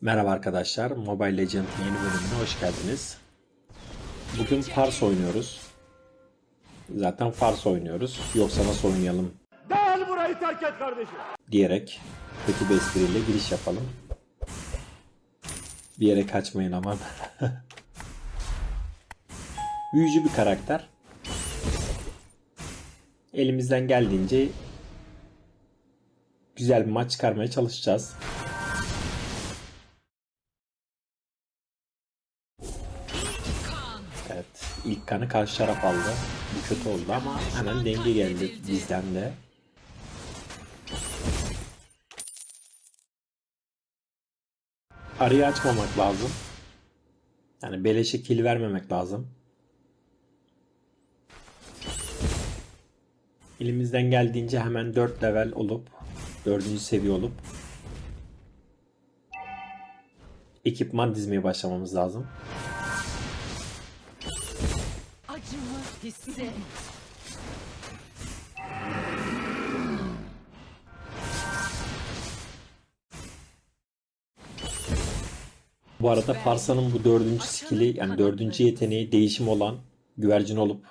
Merhaba arkadaşlar, Mobile Legends'ın yeni bölümüne hoş geldiniz. Bugün Fars oynuyoruz. Zaten Fars oynuyoruz. Yoksa nasıl oynayalım Gel burayı terk et kardeşim. diyerek kötü bir espriyle giriş yapalım. Bir yere kaçmayın aman. Büyücü bir karakter. Elimizden geldiğince güzel bir maç çıkarmaya çalışacağız. İlk kanı karşı taraf aldı. Bu kötü oldu ama hemen denge geldi bizden de. Arayı açmamak lazım. Yani beleşe kill vermemek lazım. Elimizden geldiğince hemen 4 level olup 4. seviye olup ekipman dizmeye başlamamız lazım. Hisset. Bu arada Farsa'nın bu dördüncü skill'i yani dördüncü yeteneği değişim olan güvercin olup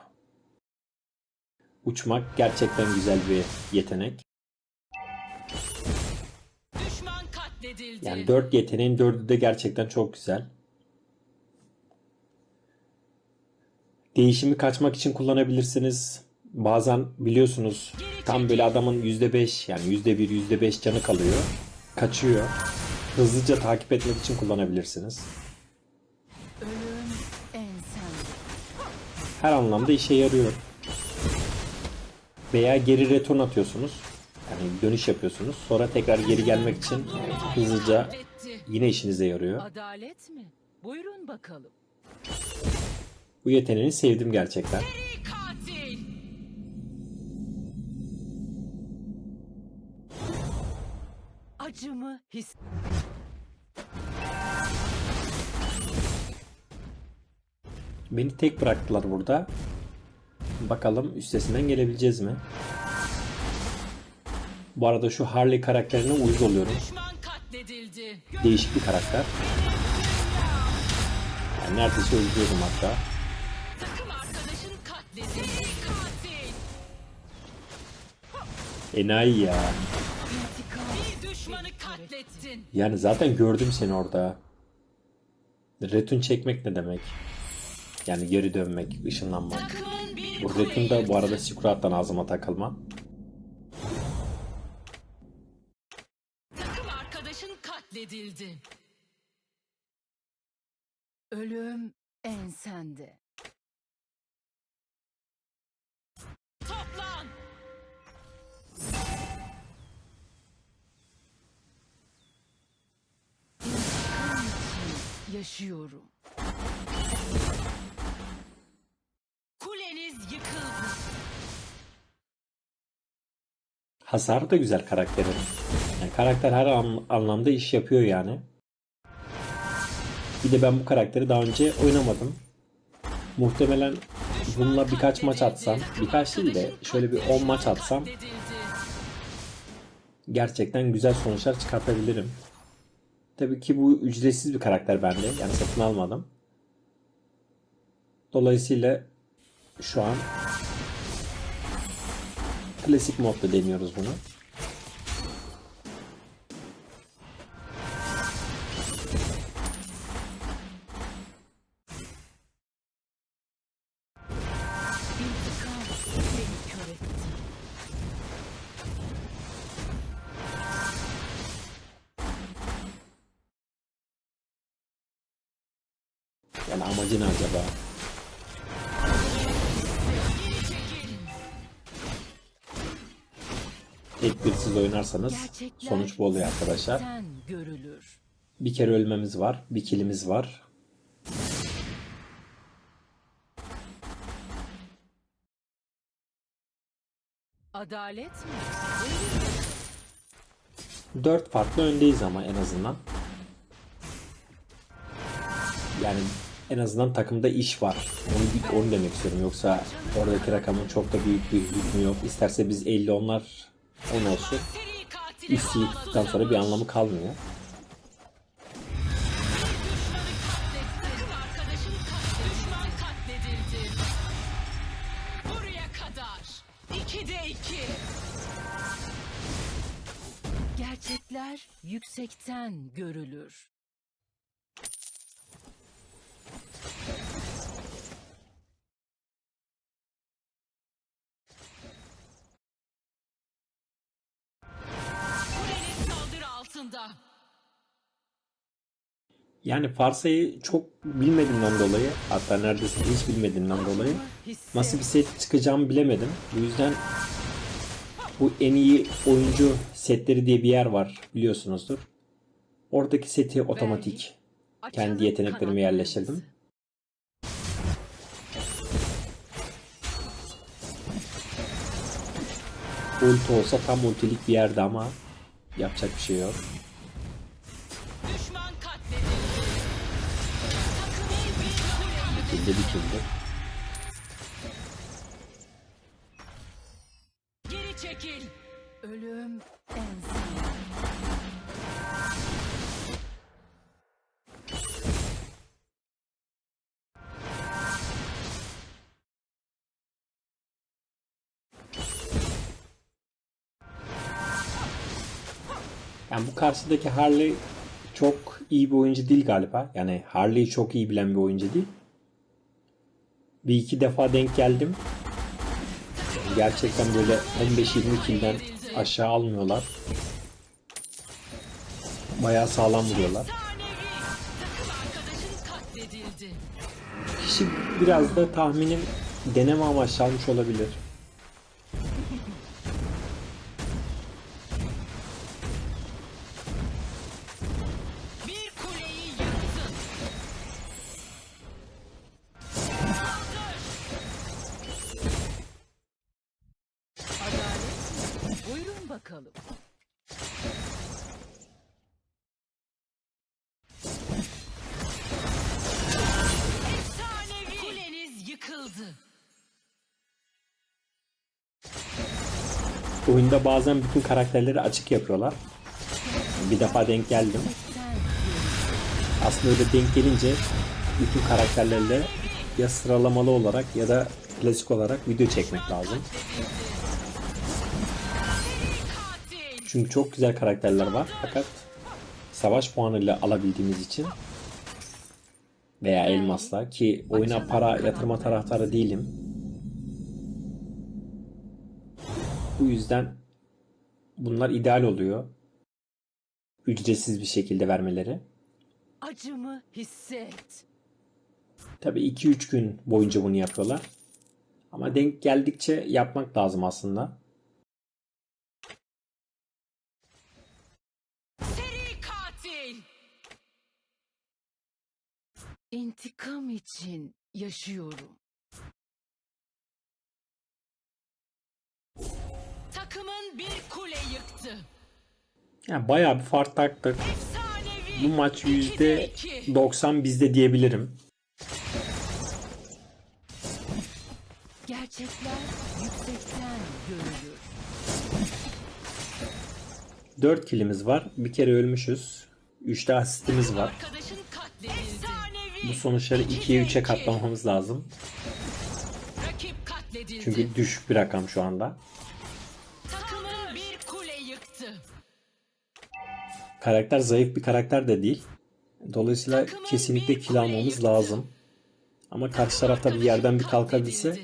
uçmak gerçekten güzel bir yetenek. Yani dört yeteneğin dördü de gerçekten çok güzel. Değişimi kaçmak için kullanabilirsiniz. Bazen biliyorsunuz tam böyle adamın %5 yani %1 %5 canı kalıyor. Kaçıyor. Hızlıca takip etmek için kullanabilirsiniz. Her anlamda işe yarıyor. Veya geri return atıyorsunuz. Yani dönüş yapıyorsunuz. Sonra tekrar geri gelmek için hızlıca yine işinize yarıyor. Adalet mi? Buyurun bakalım. Bu yeteneğini sevdim gerçekten. Acımı his. Beni tek bıraktılar burada. Bakalım üstesinden gelebileceğiz mi? Bu arada şu Harley karakterine uyuz oluyorum. Değişik bir karakter. Yani neredeyse öldürüyordum hatta. Enayi ya. İntikam. Bir düşmanı katlettin. Yani zaten gördüm seni orada. Retun çekmek ne demek? Yani geri dönmek, ışınlanmak. Bu Retun da bu arada. Sikurat'tan ağzıma takılma. Takım arkadaşın katledildi. Ölüm ensende. Toplan! Yaşıyorum. Kuleniz yıkıldı. Hasarı da güzel karakterin. Yani karakter her an- anlamda iş yapıyor yani. Bir de ben bu karakteri daha önce oynamadım. Muhtemelen bununla birkaç maç atsam, birkaç değil de şöyle bir 10 maç atsam gerçekten güzel sonuçlar çıkartabilirim. Tabii ki bu ücretsiz bir karakter bende. Yani satın almadım. Dolayısıyla şu an klasik modda deniyoruz bunu. Amacı ne acaba? Tek bir siz oynarsanız sonuç bu oluyor arkadaşlar. Bir kere ölmemiz var. Bir kilimiz var. Adalet mi? Dört farklı öndeyiz ama en azından. Yani en azından takımda iş var. Onu, onu demek istiyorum. Yoksa oradaki rakamın çok da büyük bir hükmü yok. İsterse biz 50 onlar 10 olsun. İstedikten sonra bir anlamı kalmıyor. Gerçekler yüksekten görülür. Altında. Yani Farsa'yı çok bilmediğimden dolayı hatta neredeyse hiç bilmediğimden dolayı nasıl bir set çıkacağımı bilemedim. Bu yüzden bu en iyi oyuncu setleri diye bir yer var biliyorsunuzdur. Oradaki seti otomatik kendi kanatlarımızı. yerleştirdim. Ulti olsa tam ultilik bir yerde ama yapacak bir şey yok. Kilde. Geri çekil. Ölüm en son. Yani bu karşıdaki Harley çok iyi bir oyuncu değil galiba. Yani Harley'i çok iyi bilen bir oyuncu değil. Bir iki defa denk geldim. Gerçekten böyle 15-20 kilden aşağı almıyorlar. Bayağı sağlam vuruyorlar. Kişi biraz da tahminim deneme amaçlı almış olabilir. Oyunda bazen bütün karakterleri açık yapıyorlar. Bir defa denk geldim. Aslında öyle denk gelince bütün karakterlerle ya sıralamalı olarak ya da klasik olarak video çekmek lazım. Çünkü çok güzel karakterler var fakat savaş puanıyla alabildiğimiz için veya elmasla ki oyuna para yatırma taraftarı değilim. Bu yüzden bunlar ideal oluyor. Ücretsiz bir şekilde vermeleri. Acımı hisset. Tabii 2-3 gün boyunca bunu yapıyorlar. Ama denk geldikçe yapmak lazım aslında. Seri katil. İntikam için yaşıyorum. Bir kule yıktı. Yani bayağı bir fark taktık. Bu maç iki. %90 bizde diyebilirim. Gerçekler yüksekten görülür. 4 kilimiz var. Bir kere ölmüşüz. 3 de asistimiz var. Bu sonuçları 2'ye 3'e katlamamız lazım. Çünkü düşük bir rakam şu anda. Takımın Karakter zayıf bir karakter de değil. Dolayısıyla Takımın kesinlikle kill almamız lazım. Ama karşı tarafta bir yerden bir kalkabilse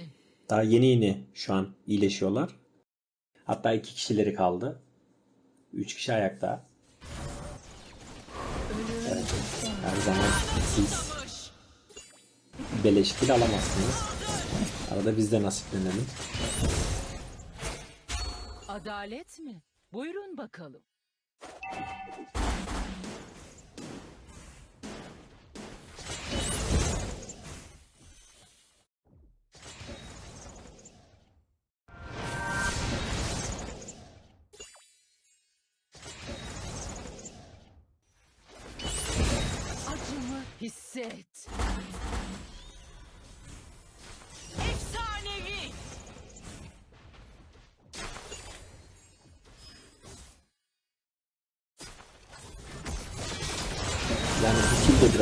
daha yeni yeni şu an iyileşiyorlar. Hatta iki kişileri kaldı. Üç kişi ayakta. Evet, her zaman siz beleş kill alamazsınız. Arada biz de nasiplenelim. Adalet mi? Buyurun bakalım. Acımı hisset.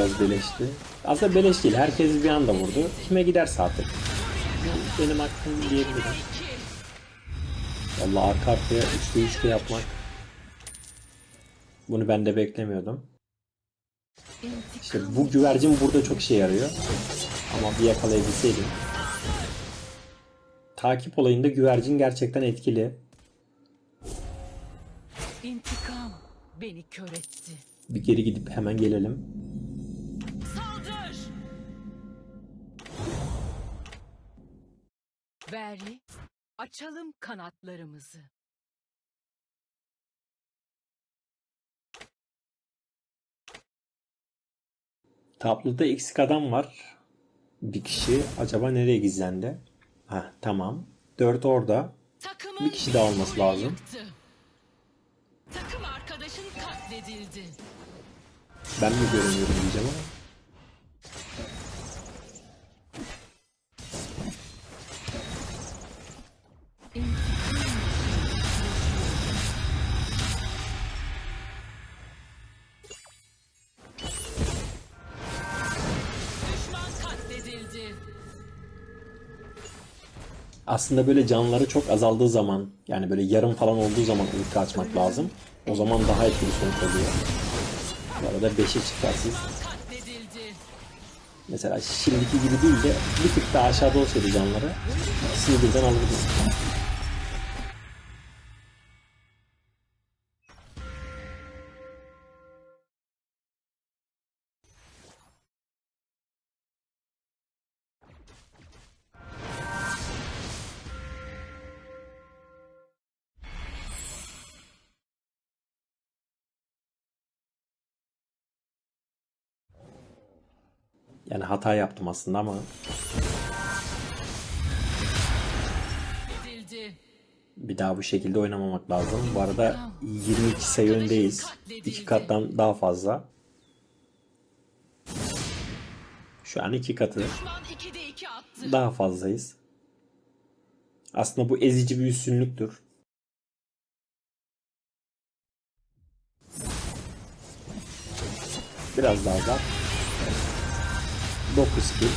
Biraz beleşti. Aslında beleş değil. Herkes bir anda vurdu. Kime giderse artık. Benim hakkım diyebilirim. Vallahi arka arkaya 3'te 3'te yapmak. Bunu ben de beklemiyordum. İşte bu güvercin burada çok işe yarıyor. Ama bir yakalayabilseydim. Takip olayında güvercin gerçekten etkili. İntikam beni kör etti. Bir geri gidip hemen gelelim. Veri, açalım kanatlarımızı. Tabloda eksik adam var. Bir kişi acaba nereye gizlendi? Ha tamam. 4 orada. Takımın Bir kişi daha olması lazım. yıktı. Takım arkadaşın katledildi. Ben mi görünüyorum diyeceğim ama. Aslında böyle canları çok azaldığı zaman yani böyle yarım falan olduğu zaman ulti açmak lazım. O zaman daha etkili sonuç oluyor. Bu arada 5'e çıkarsız. Katledildi. Mesela şimdiki gibi değil de bir tık daha aşağıda olsaydı canları ikisini birden alırız. Yani hata yaptım aslında ama bir daha bu şekilde oynamamak lazım. Bu arada 22 sayı öndeyiz. İki kattan daha fazla. Şu an iki katı Düşman 2'de 2 attı. daha fazlayız. Aslında bu ezici bir üstünlüktür. Biraz daha da. 9 kill.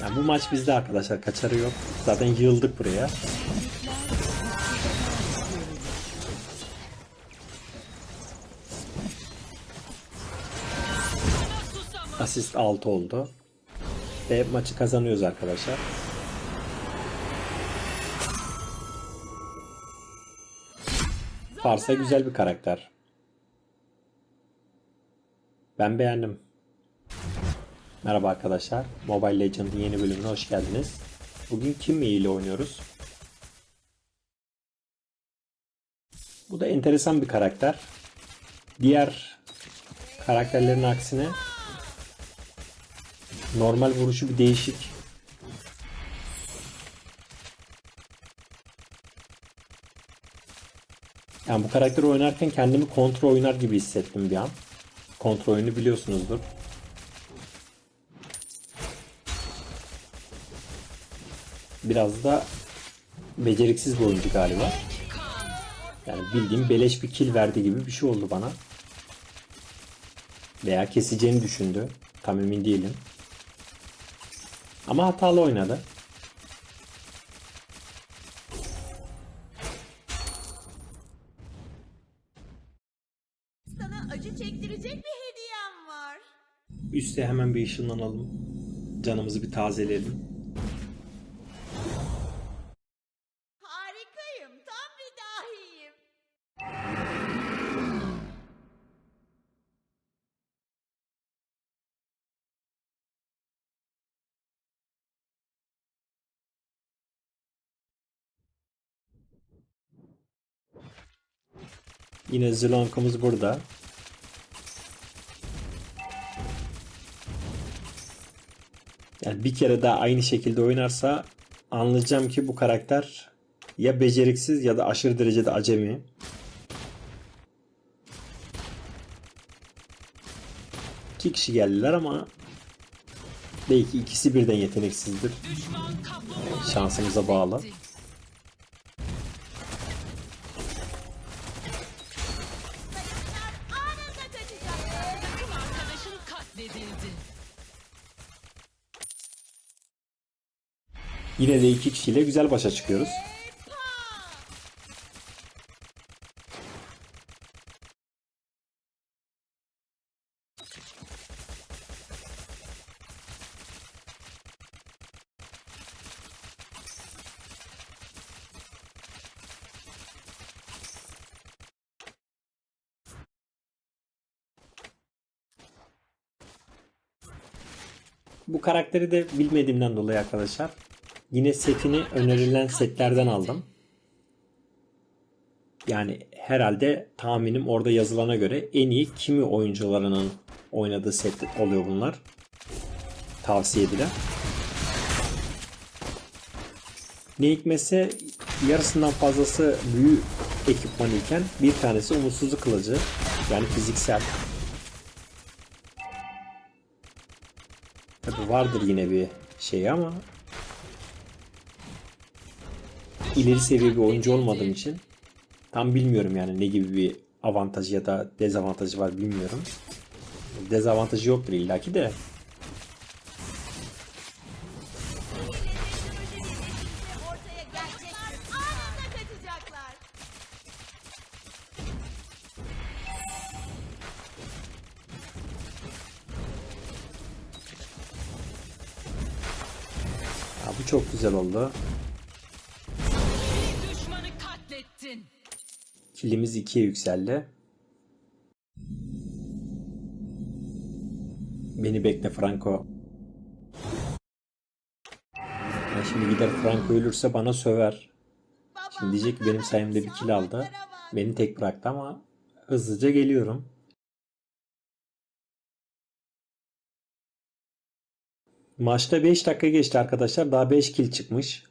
Yani bu maç bizde arkadaşlar kaçarı yok. Zaten yığıldık buraya. Asist 6 oldu. Ve maçı kazanıyoruz arkadaşlar. Farsa güzel bir karakter. Ben beğendim. Merhaba arkadaşlar. Mobile Legends'ın yeni bölümüne hoş geldiniz. Bugün Kim ile oynuyoruz. Bu da enteresan bir karakter. Diğer karakterlerin aksine normal vuruşu bir değişik. Yani bu karakteri oynarken kendimi kontrol oynar gibi hissettim bir an. Kontrol oyunu biliyorsunuzdur. Biraz da beceriksiz bir oyuncu galiba. Yani bildiğim beleş bir kill verdi gibi bir şey oldu bana. Veya keseceğini düşündü. Tam emin değilim. Ama hatalı oynadı. Üste hemen bir ışınlanalım. Canımızı bir tazeleyelim. Harikayım, tam bir dahiyim. Yine Zilonkumuz burada. Yani bir kere daha aynı şekilde oynarsa anlayacağım ki bu karakter ya beceriksiz ya da aşırı derecede acemi. İki kişi geldiler ama belki ikisi birden yeteneksizdir. Şansımıza bağlı. Yine de iki kişiyle güzel başa çıkıyoruz. Bu karakteri de bilmediğimden dolayı arkadaşlar yine setini önerilen setlerden aldım. Yani herhalde tahminim orada yazılana göre en iyi kimi oyuncularının oynadığı set oluyor bunlar. Tavsiye edilen. Ne hikmetse yarısından fazlası büyü ekipmanı iken bir tanesi umutsuzluk kılıcı. Yani fiziksel. Tabi vardır yine bir şey ama ileri seviye bir oyuncu olmadığım için tam bilmiyorum yani ne gibi bir avantajı ya da dezavantajı var bilmiyorum. Dezavantajı yoktur illaki de. Ya bu çok güzel oldu. Kilimiz 2'ye yükseldi. Beni bekle Franco. Ya şimdi gider Franco ölürse bana söver. Şimdi diyecek ki benim sayemde bir kill aldı. Beni tek bıraktı ama hızlıca geliyorum. Maçta 5 dakika geçti arkadaşlar. Daha 5 kill çıkmış.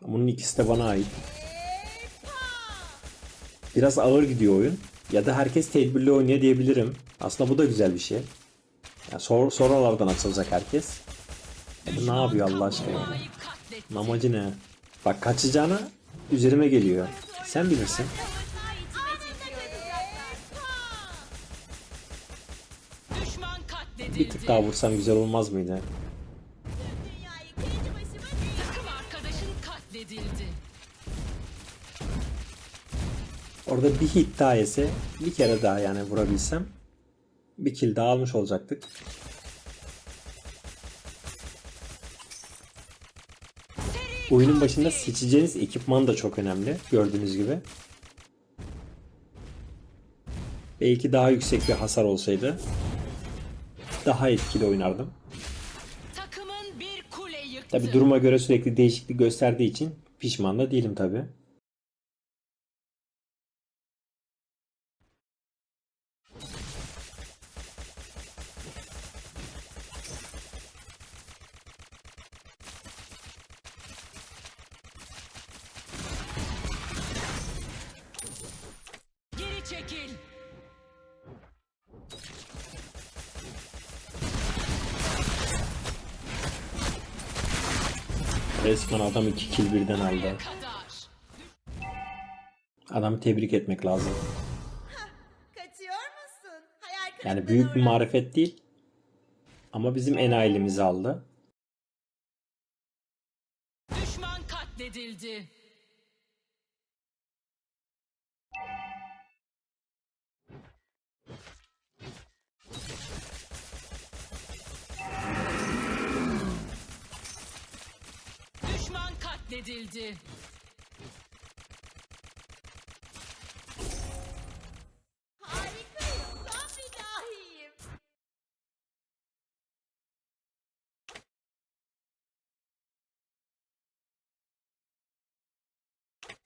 Bunun ikisi de bana ait. Biraz ağır gidiyor oyun. Ya da herkes tedbirli oynuyor diyebilirim. Aslında bu da güzel bir şey. Yani sor, sonralardan açılacak herkes. Ne yapıyor Allah aşkına? Amacı ne? Bak kaçacağına üzerime geliyor. Sen bilirsin. Bir tık daha vursam güzel olmaz mıydı? Orada bir hit daha yese bir kere daha yani vurabilsem bir kill daha almış olacaktık. Oyunun başında seçeceğiniz ekipman da çok önemli gördüğünüz gibi. Belki daha yüksek bir hasar olsaydı daha etkili oynardım. Tabi duruma göre sürekli değişiklik gösterdiği için pişman da değilim tabi. Adam iki kill birden aldı. Adamı tebrik etmek lazım. Kaçıyor musun? Hayal Yani büyük bir marifet değil. Ama bizim en ailemizi aldı. Düşman katledildi. Katledildi. Harikayım. Tam bir dahiyim.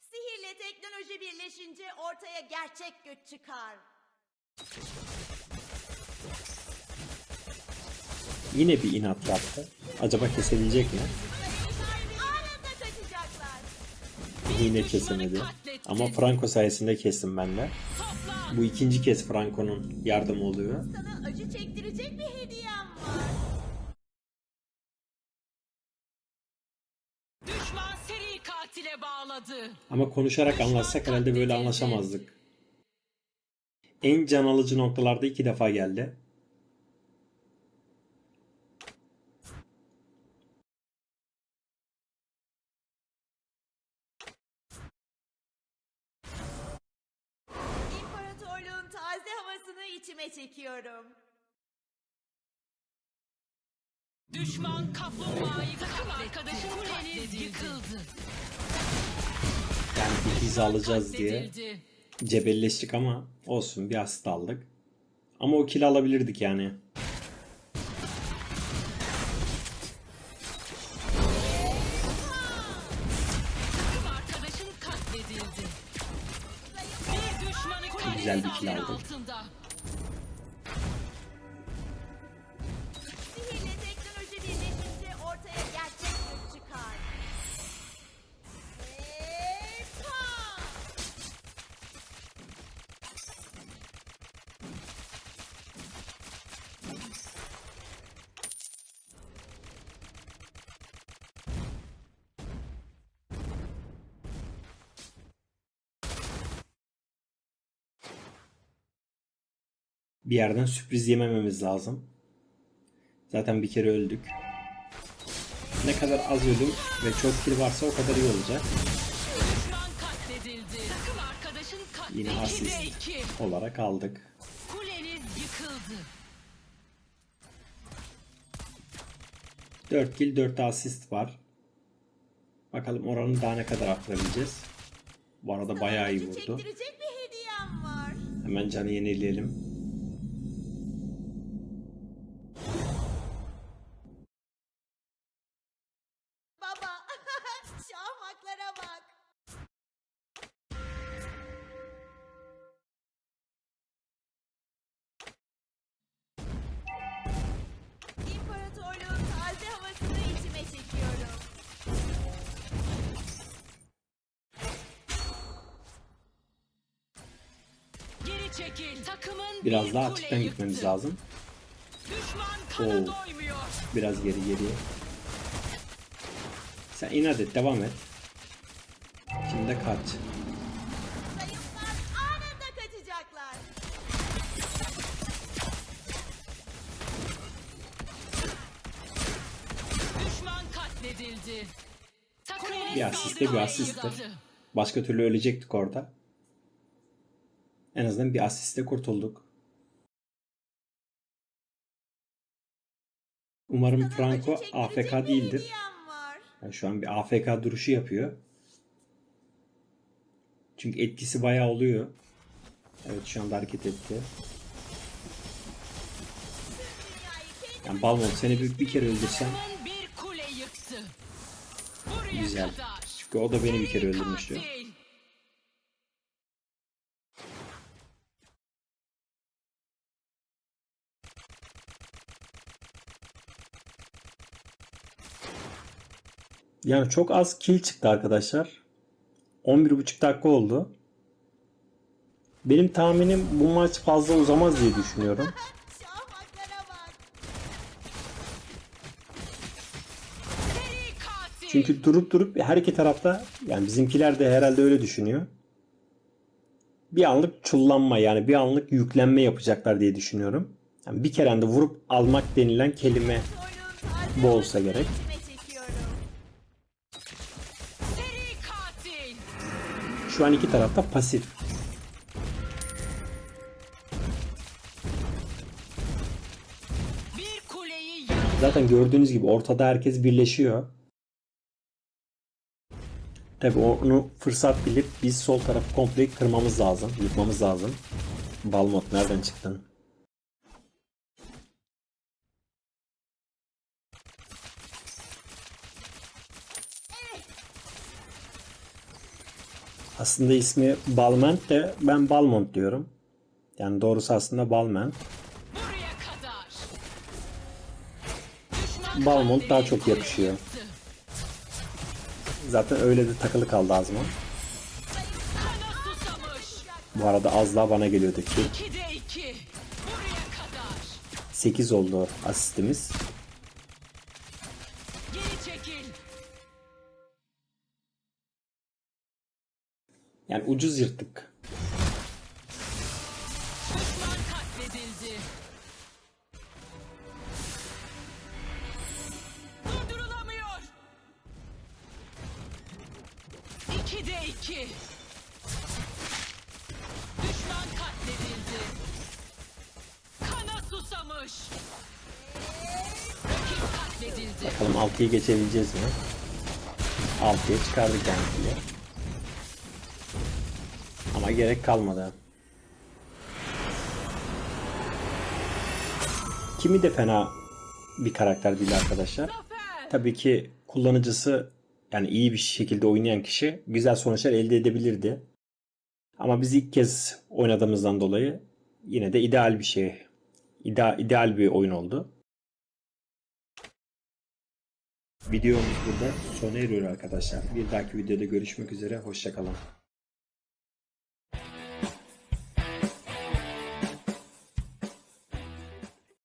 Sihirle teknoloji birleşince ortaya gerçek güç çıkar. Yine bir inat yaptı. Acaba kesebilecek mi? Yine kesemedi. Ama Franco sayesinde kestim ben de. Bu ikinci kez Franco'nun yardımı oluyor. Sana acı çektirecek bir hediyem var. Düşman seri katile bağladı. Ama konuşarak anlatsak herhalde böyle anlaşamazdık. En can alıcı noktalarda iki defa geldi. İçime çekiyorum. Düşman kaplumbağayı takım arkadaşın kuleniz yıkıldı. Yani bir hız alacağız diye cebelleştik ama olsun bir asist aldık. Ama o kill alabilirdik yani. Güzel bir kill aldık. Bir yerden sürpriz yemememiz lazım. Zaten bir kere öldük. Ne kadar az ölüm ve çok kill varsa o kadar iyi olacak. Yine asist 2'de 2. olarak aldık. Kuleniz yıkıldı. 4 kill 4 asist var. Bakalım oranı daha ne kadar arttırabileceğiz. Bu arada bayağı iyi vurdu. Hemen canı yenileyelim. Biraz bir daha açıktan gitmemiz lazım. Oo. Biraz geri geriye. Sen inat et devam et. Şimdi de kaç. Bir asiste bir yıktı. Başka türlü ölecektik orada. En azından bir asiste kurtulduk. Umarım Franco AFK değildir. Yani şu an bir AFK duruşu yapıyor. Çünkü etkisi bayağı oluyor. Evet şu anda hareket etti. Yani Balmont seni bir, bir kere öldürsem güzel. Çünkü o da beni bir kere öldürmüştü. katil. Yani çok az kill çıktı arkadaşlar. 11,5 dakika oldu. Benim tahminim bu maç fazla uzamaz diye düşünüyorum. Çünkü durup durup her iki tarafta yani bizimkiler de herhalde öyle düşünüyor. Bir anlık çullanma yani bir anlık yüklenme yapacaklar diye düşünüyorum. Yani bir kere de vurup almak denilen kelime bu olsa gerek. Şu an iki tarafta pasif. Zaten gördüğünüz gibi ortada herkes birleşiyor. Tabi onu fırsat bilip biz sol tarafı komple kırmamız lazım, yıkmamız lazım. Balmot nereden çıktın? Aslında ismi Balment de ben Balmont diyorum. Yani doğrusu aslında Balment. Balmont daha çok yakışıyor. Zaten öyle de takılı kaldı ağzıma. Bu arada az daha bana geliyordu ki. 2'de 2. Buraya kadar. 8 oldu asistimiz. Yani ucuz yırttık. İki de iki. Düşman katledildi. Kana susamış. Bakalım 6'yı geçebileceğiz mi? 6'ya çıkardık yani. Ama gerek kalmadı. Kimi de fena bir karakter değil arkadaşlar. Tabii ki kullanıcısı yani iyi bir şekilde oynayan kişi güzel sonuçlar elde edebilirdi. Ama biz ilk kez oynadığımızdan dolayı yine de ideal bir şey. İdeal, ideal bir oyun oldu. Videomuz burada sona eriyor arkadaşlar. Bir dahaki videoda görüşmek üzere. Hoşçakalın.